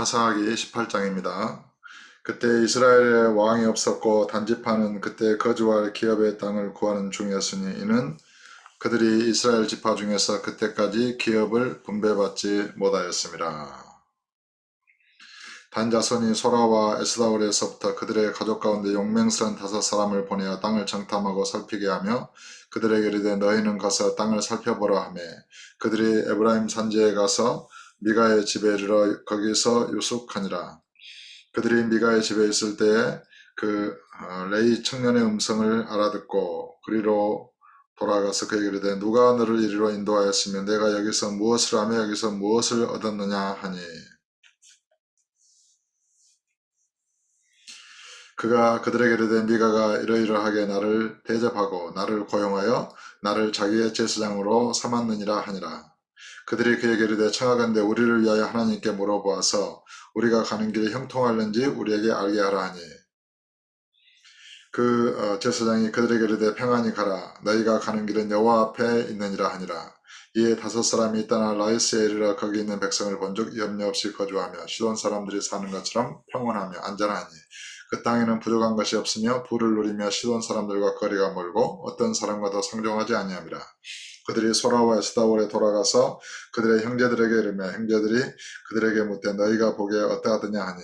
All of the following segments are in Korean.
사사기 18장입니다. 그때 이스라엘에 왕이 없었고 단지파는 그때 거주할 기업의 땅을 구하는 중이었으니 이는 그들이 이스라엘 지파 중에서 그때까지 기업을 분배받지 못하였습니다. 단자손이 소라와 에스다올에서부터 그들의 가족 가운데 용맹스런 다섯 사람을 보내어 땅을 정탐하고 살피게 하며 그들에게 이르되 너희는 가서 땅을 살펴보라 하매 그들이 에브라임 산지에 가서 미가의 집에 이르러 거기서 유숙하니라. 그들이 미가의 집에 있을 때에 그 어, 레이 청년의 음성을 알아듣고 그리로 돌아가서 그에게 이르되 누가 너를 이리로 인도하였으며 내가 여기서 무엇을 하며 여기서 무엇을 얻었느냐 하니 그가 그들에게 이르되 미가가 이러이러하게 나를 대접하고 나를 고용하여 나를 자기의 제사장으로 삼았느니라 하니라. 그들이 그에게 이르되 청하건대 우리를 위하여 하나님께 물어보아서 우리가 가는 길이 형통할는지 우리에게 알게 하라 하니. 그 어, 제사장이 그들에게 이르되 평안히 가라. 너희가 가는 길은 여호와 앞에 있느니라 하니라. 이에 다섯 사람이 떠나 라이스에 이르러 거기 있는 백성을 본즉 염려 없이 거주하며 시돈 사람들이 사는 것처럼 평온하며 안전하니 그 땅에는 부족한 것이 없으며 부를 누리며 시돈 사람들과 거리가 멀고 어떤 사람과도 상종하지 아니함이라 그들이 소라와 에스다올에 돌아가서 그들의 형제들에게 이르며 형제들이 그들에게 묻되 너희가 보기에 어떠하느냐 하니?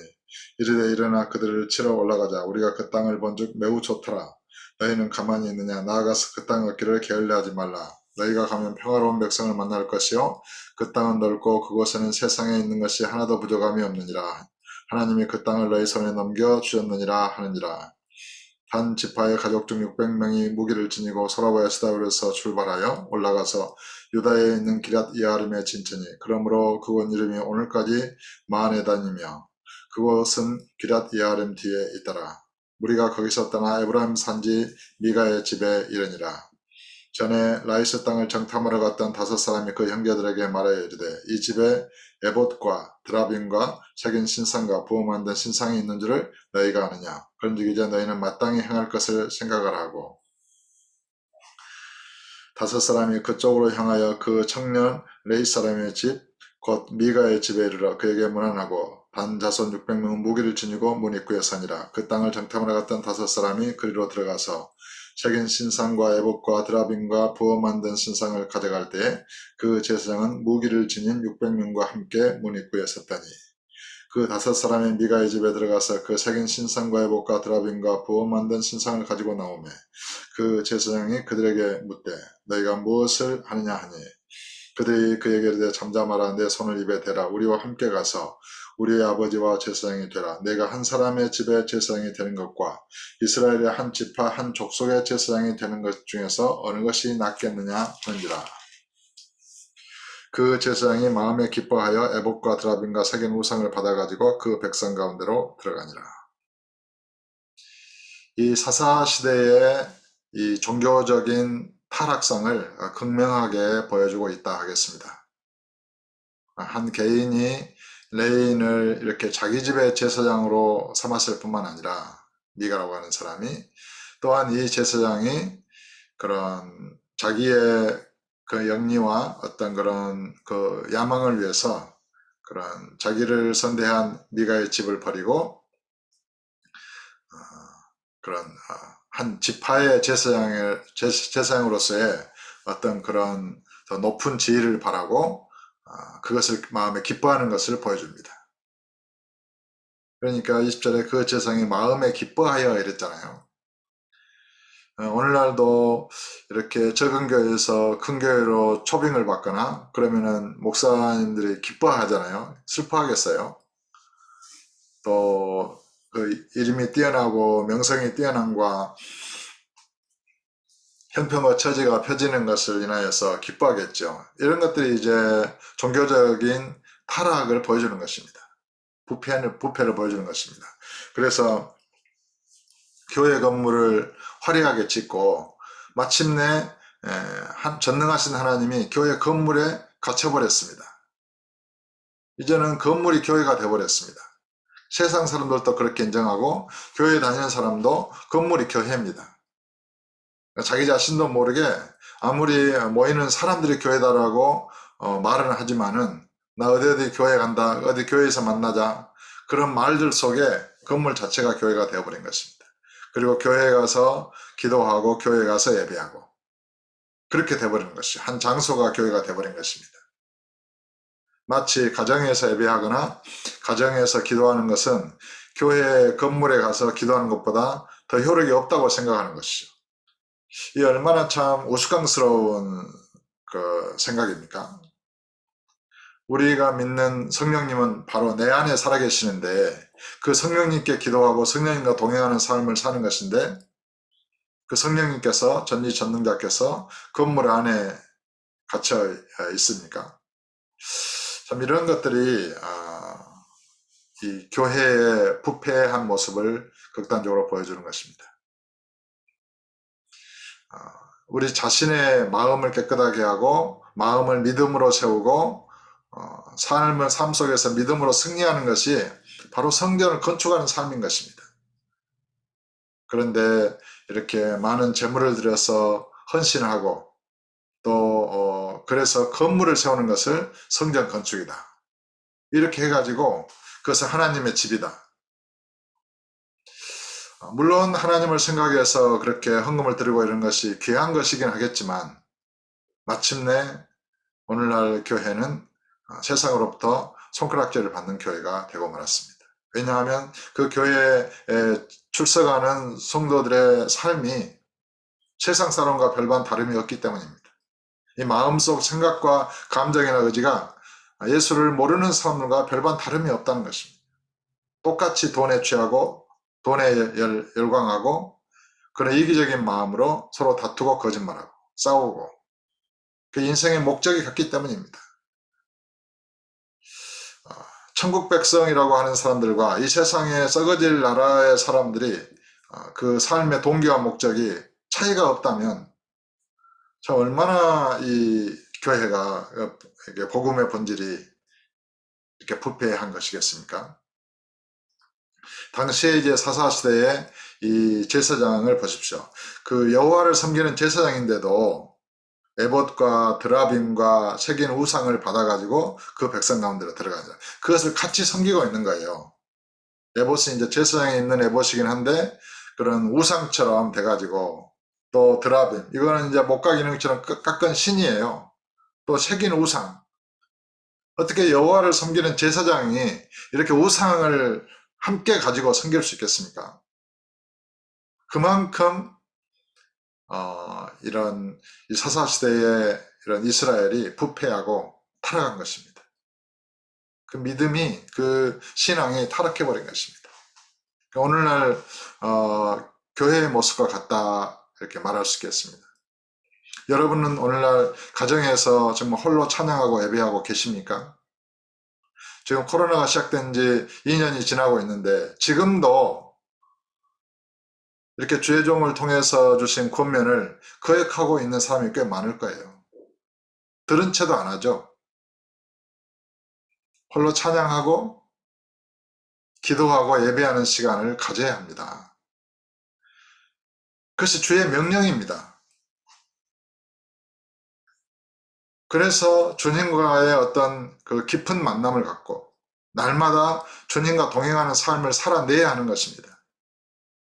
이르되 일어나 그들을 치러 올라가자. 우리가 그 땅을 본즉 매우 좋더라. 너희는 가만히 있느냐? 나아가서 그 땅 얻기를 게을리하지 말라. 너희가 가면 평화로운 백성을 만날 것이요. 그 땅은 넓고 그곳에는 세상에 있는 것이 하나도 부족함이 없느니라. 하나님이 그 땅을 너희 손에 넘겨 주셨느니라 하느니라 단 지파의 가족 중 600명이 무기를 지니고 소라와 에스다울에서 출발하여 올라가서 유다에 있는 기랏 이아름에 진천이 그러므로 그곳 이름이 오늘까지 마하네단이며 그곳은 기랏 이아름 뒤에 있더라. 우리가 거기서 떠나 에브라임 산지 미가의 집에 이르니라. 전에 라이스 땅을 정탐하러 갔던 다섯 사람이 그 형제들에게 말하여 이르되 이 집에 에봇과 드라빔과 색인 신상과 만든 신상이 있는 줄을 너희가 아느냐. 그런즉 이제 너희는 마땅히 행할 것을 생각을 하고 다섯 사람이 그쪽으로 향하여 그 청년 레이 사람의 집, 곧 미가의 집에 이르러 그에게 문안하고 반자손 600명은 무기를 지니고 문 입구에 서니라. 그 땅을 정탐하러 갔던 다섯 사람이 그리로 들어가서 색인 신상과 에봇과 드라빔과 부어 만든 신상을 가져갈 때에 그 제사장은 무기를 지닌 600명과 함께 문 입구에 섰더니. 그 다섯 사람이 미가의 집에 들어가서 그 색인 신상과 에봇과 드라빔과 부어 만든 신상을 가지고 나오매 그 제사장이 그들에게 묻되 너희가 무엇을 하느냐 하니? 그들이 그에게 이르되 잠잠하라 내 손을 입에 대라. 우리와 함께 가서 우리의 아버지와 제사장이 되라. 내가 한 사람의 집에 제사장이 되는 것과 이스라엘의 한 지파 한 족속의 제사장이 되는 것 중에서 어느 것이 낫겠느냐 하는지라. 그 제사장이 마음에 기뻐하여 에봇과 드라빔과 색인 우상을 받아가지고 그 백성 가운데로 들어가니라. 이 사사 시대의 이 종교적인 타락성을 극명하게 보여주고 있다 하겠습니다. 한 개인이 레인을 이렇게 자기 집의 제사장으로 삼았을 뿐만 아니라 미가라고 하는 사람이 또한 이 제사장이 그런 자기의 그 영리와 어떤 그런 그 야망을 위해서 그런 자기를 선대한 미가의 집을 버리고 어, 그런 어, 한 지파의 제사장을 제사장으로서의 어떤 그런 더 높은 지위를 바라고 어, 그것을 마음에 기뻐하는 것을 보여줍니다. 그러니까 20절에 그 제사장이 마음에 기뻐하여 이랬잖아요. 어, 오늘날도 이렇게 적은 교회에서 큰 교회로 초빙을 받거나 그러면은 목사님들이 기뻐하잖아요. 슬퍼하겠어요. 또 그 이름이 뛰어나고 명성이 뛰어난과 형편과 처지가 펴지는 것을 인하여서 기뻐하겠죠. 이런 것들이 이제 종교적인 타락을 보여주는 것입니다. 부패를, 부패를 보여주는 것입니다. 그래서 교회 건물을 화려하게 짓고 마침내 전능하신 하나님이 교회 건물에 갇혀버렸습니다. 이제는 건물이 교회가 되어버렸습니다. 세상 사람들도 그렇게 인정하고 교회 다니는 사람도 건물이 교회입니다. 자기 자신도 모르게 아무리 모이는 사람들이 교회다라고 어, 말은 하지만은 나 어디 어디 교회 간다. 어디 교회에서 만나자. 그런 말들 속에 건물 자체가 교회가 되어버린 것입니다. 그리고 교회에 가서 기도하고 교회에 가서 예배하고 그렇게 돼버리는 것이 한 장소가 교회가 돼버린 것입니다. 마치 가정에서 예배하거나 가정에서 기도하는 것은 교회 건물에 가서 기도하는 것보다 더 효력이 없다고 생각하는 것이죠. 이 얼마나 참 우스꽝스러운 그 생각입니까? 우리가 믿는 성령님은 바로 내 안에 살아계시는데 그 성령님께 기도하고 성령님과 동행하는 삶을 사는 것인데 그 성령님께서 전지전능자께서 건물 안에 갇혀 있습니까? 참 이런 것들이 아, 이 교회의 부패한 모습을 극단적으로 보여주는 것입니다. 아, 우리 자신의 마음을 깨끗하게 하고 마음을 믿음으로 세우고 어, 삶을 삶 속에서 믿음으로 승리하는 것이 바로 성전을 건축하는 삶인 것입니다. 그런데 이렇게 많은 재물을 들여서 헌신하고 또 어, 그래서 건물을 세우는 것을 성전 건축이다. 이렇게 해가지고 그것은 하나님의 집이다. 어, 물론 하나님을 생각해서 그렇게 헌금을 드리고 이런 것이 귀한 것이긴 하겠지만 마침내 오늘날 교회는 어, 세상으로부터 손가락질을 받는 교회가 되고 말았습니다. 왜냐하면 그 교회에 출석하는 성도들의 삶이 세상 사람과 별반 다름이 없기 때문입니다. 이 마음속 생각과 감정이나 의지가 예수를 모르는 사람들과 별반 다름이 없다는 것입니다. 똑같이 돈에 취하고 돈에 열, 열광하고 그런 이기적인 마음으로 서로 다투고 거짓말하고 싸우고 그 인생의 목적이 같기 때문입니다. 천국 백성이라고 하는 사람들과 이 세상에 썩어질 나라의 사람들이 어, 그 삶의 동기와 목적이 차이가 없다면 참 얼마나 이 교회가 어, 복음의 본질이 이렇게 부패한 것이겠습니까? 당시에 이제 사사 시대에 이 제사장을 보십시오. 그 여호와를 섬기는 제사장인데도 에봇과 드라빔과 새긴 우상을 받아가지고 그 백성 가운데로 들어가죠. 그것을 같이 섬기고 있는 거예요. 에봇이 이제 제사장에 있는 에봇이긴 한데 그런 우상처럼 돼가지고 또 드라빔 이거는 이제 목각 인형처럼 깎은 신이에요. 또 새긴 우상 어떻게 여호와를 섬기는 제사장이 이렇게 우상을 함께 가지고 섬길 수 있겠습니까? 그만큼 어, 이런 사사 시대의 이런 이스라엘이 부패하고 타락한 것입니다. 그 믿음이 그 신앙이 타락해 버린 것입니다. 그러니까 오늘날 어, 교회의 모습과 같다 이렇게 말할 수 있겠습니다. 여러분은 오늘날 가정에서 정말 홀로 찬양하고 예배하고 계십니까? 지금 코로나가 시작된 지 2년이 지나고 있는데 지금도 이렇게 주의 종을 통해서 주신 권면을 거역하고 있는 사람이 꽤 많을 거예요. 들은 채도 안 하죠. 홀로 찬양하고 기도하고 예배하는 시간을 가져야 합니다. 그것이 주의 명령입니다. 그래서 주님과의 어떤 그 깊은 만남을 갖고 날마다 주님과 동행하는 삶을 살아내야 하는 것입니다.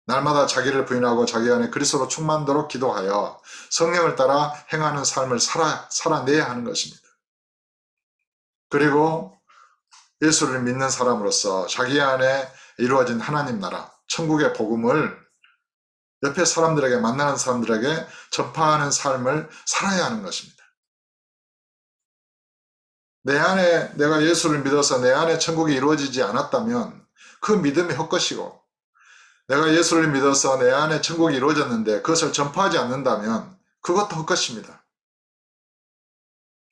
날마다 자기를 부인하고 자기 안에 그리스도로 충만도록 기도하여 성령을 따라 행하는 삶을 살아, 살아내야 하는 것입니다. 그리고 예수를 믿는 사람으로서 자기 안에 이루어진 하나님 나라, 천국의 복음을 옆에 사람들에게 만나는 사람들에게 전파하는 삶을 살아야 하는 것입니다. 내 안에 내가 예수를 믿어서 내 안에 천국이 이루어지지 않았다면 그 믿음이 헛것이고 내가 예수를 믿어서 내 안에 천국이 이루어졌는데 그것을 전파하지 않는다면 그것도 헛것입니다.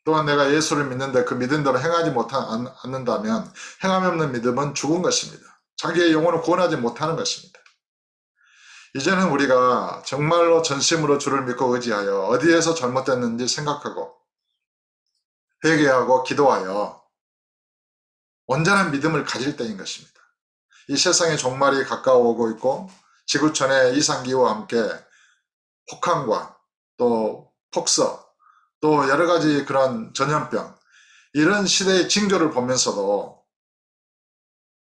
또한 내가 예수를 믿는데 그 믿음대로 행하지 못 않는다면 행함이 없는 믿음은 죽은 것입니다. 자기의 영혼을 구원하지 못하는 것입니다. 이제는 우리가 정말로 전심으로 주를 믿고 의지하여 어디에서 잘못됐는지 생각하고 회개하고 기도하여 온전한 믿음을 가질 때인 것입니다. 이 세상의 종말이 가까워오고 있고 지구촌의 이상기후와 함께 폭항과 또 폭서 또 여러 가지 그런 전염병 이런 시대의 징조를 보면서도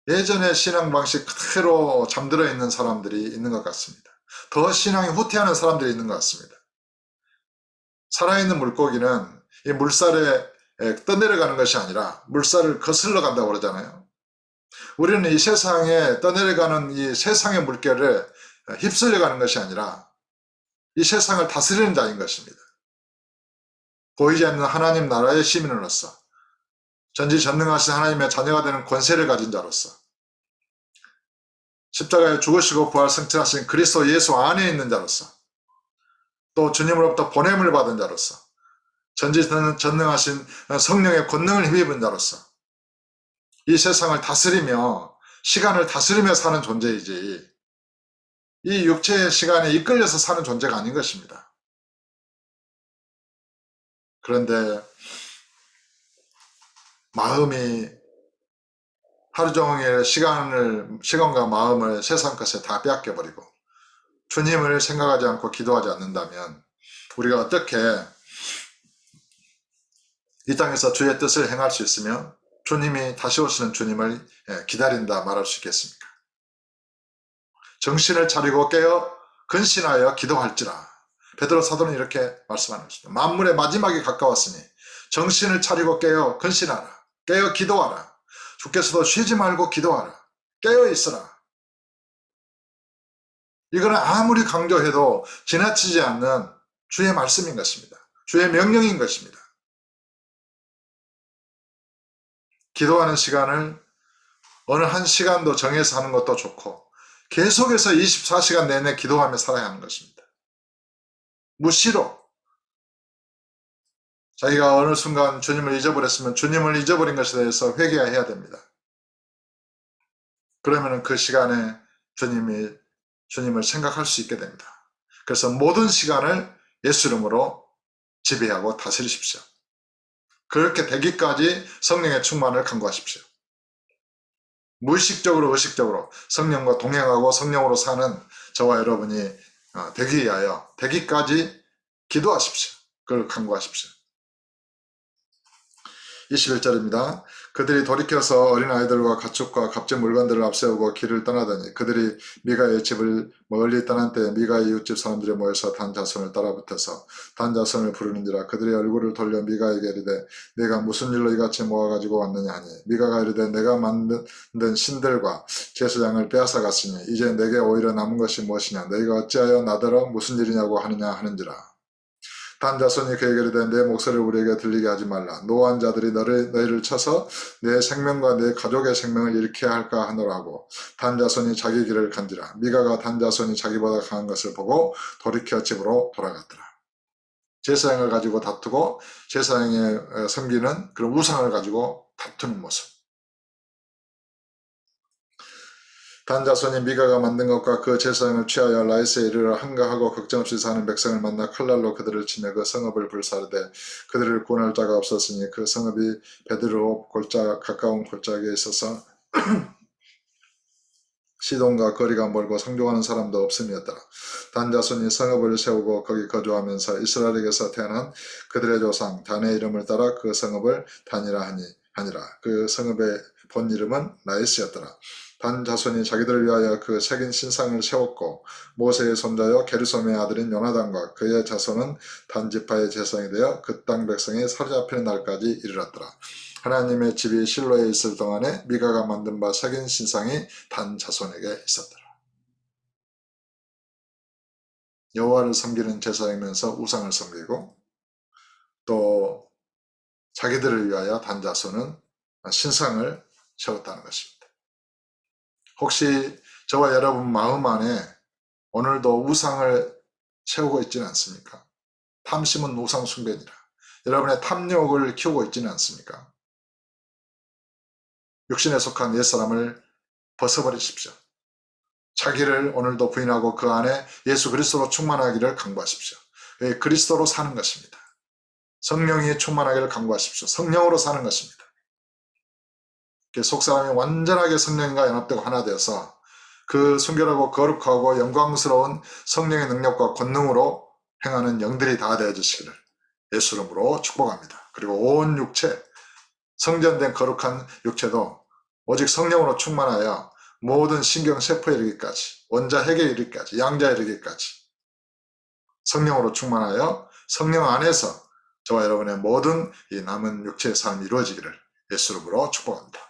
예전의 신앙 방식 그대로 잠들어 있는 사람들이 있는 것 같습니다. 더 신앙이 후퇴하는 사람들이 있는 것 같습니다. 살아있는 물고기는 이 물살에 떠내려가는 것이 아니라 물살을 거슬러 간다고 그러잖아요. 우리는 이 세상에 떠내려가는 이 세상의 물결에 휩쓸려 가는 것이 아니라 이 세상을 다스리는 자인 것입니다. 보이지 않는 하나님 나라의 시민으로서 전지전능하신 하나님의 자녀가 되는 권세를 가진 자로서 십자가에 죽으시고 부활 승천하신 그리스도 예수 안에 있는 자로서 또 주님으로부터 보냄을 받은 자로서 전지전능하신 성령의 권능을 힘입은 자로서 이 세상을 다스리며 시간을 다스리며 사는 존재이지 이 육체의 시간에 이끌려서 사는 존재가 아닌 것입니다. 그런데 마음이 하루 종일 시간을 시간과 마음을 세상 것에 다 빼앗겨 버리고 주님을 생각하지 않고 기도하지 않는다면 우리가 어떻게 이 땅에서 주의 뜻을 행할 수 있으며 주님이 다시 오시는 주님을 예, 기다린다 말할 수 있겠습니까? 정신을 차리고 깨어 근신하여 기도할지라. 베드로 사도는 이렇게 말씀하는 것입니다. 만물의 마지막이 가까웠으니 정신을 차리고 깨어 근신하라. 깨어 기도하라. 주께서도 쉬지 말고 기도하라. 깨어 있으라. 이거는 아무리 강조해도 지나치지 않는 주의 말씀인 것입니다. 주의 명령인 것입니다. 기도하는 시간을 어느 한 시간도 정해서 하는 것도 좋고 계속해서 24시간 내내 기도하며 살아야 하는 것입니다. 무시로 자기가 어느 순간 주님을 잊어버렸으면 주님을 잊어버린 것에 대해서 회개해야 됩니다. 그러면 그 시간에 주님이 주님을 생각할 수 있게 됩니다. 그래서 모든 시간을 예수 이름으로 지배하고 다스리십시오. 그렇게 되기까지 성령의 충만을 간구하십시오. 무의식적으로 의식적으로 성령과 동행하고 성령으로 사는 저와 여러분이 어, 되기 위하여 되기까지 기도하십시오. 그걸 간구하십시오. 21절입니다. 그들이 돌이켜서 어린아이들과 가축과 값진 물건들을 앞세우고 길을 떠나더니 그들이 미가의 집을 멀리 떠난 때 미가의 이웃집 사람들이 모여서 단 자손을 따라붙어서 단 자손을 부르는지라 그들의 얼굴을 돌려 미가에게 이르되 내가 무슨 일로 이같이 모아가지고 왔느냐? 하니 미가가 이르되 내가 만든 신들과 제사장을 빼앗아 갔으니 이제 내게 오히려 남은 것이 무엇이냐? 너희가 어찌하여 나더러 무슨 일이냐고 하느냐? 하는지라 단 자손이 그에게 이르되 내 목소리를 우리에게 들리게 하지 말라. 노한 자들이 너를, 너희를 쳐서 내 생명과 내 가족의 생명을 잃게 할까 하노라고. 단 자손이 자기 길을 간지라. 미가가 단 자손이 자기보다 강한 것을 보고 돌이켜 집으로 돌아갔더라. 제사장을 가지고 다투고 제사장의 섬기는 그런 우상을 가지고 다투는 모습. 단 자손이 미가가 만든 것과 그 제사장을 취하여 라이스에 이르러 한가하고 걱정 없이 사는 백성을 만나 칼날로 그들을 치며 그 성읍을 불사르되 그들을 구원할 자가 없었으니 그 성읍이 베드로 골짜 가까운 골짜기에 있어서 시돈과 거리가 멀고 상종하는 사람도 없음이었더라. 단자손이 성읍을 세우고 거기 거주하면서 이스라엘에게서 태어난 그들의 조상 단의 이름을 따라 그 성읍을 단이라 하니 아니라 그 성읍의 본 이름은 라이스였더라. 단 자손이 자기들을 위하여 그 색인 신상을 세웠고 모세의 손자여 게르솜의 아들인 요나단과 그의 자손은 단 지파의 재상이 되어 그 땅 백성이 사로잡히는 날까지 이르렀더라. 하나님의 집이 실로에 있을 동안에 미가가 만든 바 색인 신상이 단 자손에게 있었더라. 여호와를 섬기는 제사이면서 우상을 섬기고 또 자기들을 위하여 단 자손은 신상을 세웠다는 것입니다. 혹시 저와 여러분 마음 안에 오늘도 우상을 채우고 있지는 않습니까? 탐심은 우상 숭배니라. 여러분의 탐욕을 키우고 있지는 않습니까? 육신에 속한 옛사람을 벗어버리십시오. 자기를 오늘도 부인하고 그 안에 예수 그리스도로 충만하기를 강구하십시오. 예, 그리스도로 사는 것입니다. 성령이 충만하기를 강구하십시오. 성령으로 사는 것입니다. 속 사람이 완전하게 성령과 연합되고 하나 되어서 그 순결하고 거룩하고 영광스러운 성령의 능력과 권능으로 행하는 영들이 다 되어 주시기를 예수 이름으로 축복합니다. 그리고 온 육체 성전된 거룩한 육체도 오직 성령으로 충만하여 모든 신경 세포에 이르기까지 원자 핵에 이르기까지 양자에 이르기까지 성령으로 충만하여 성령 안에서 저와 여러분의 모든 이 남은 육체의 삶이 이루어지기를 예수 이름으로 축복합니다.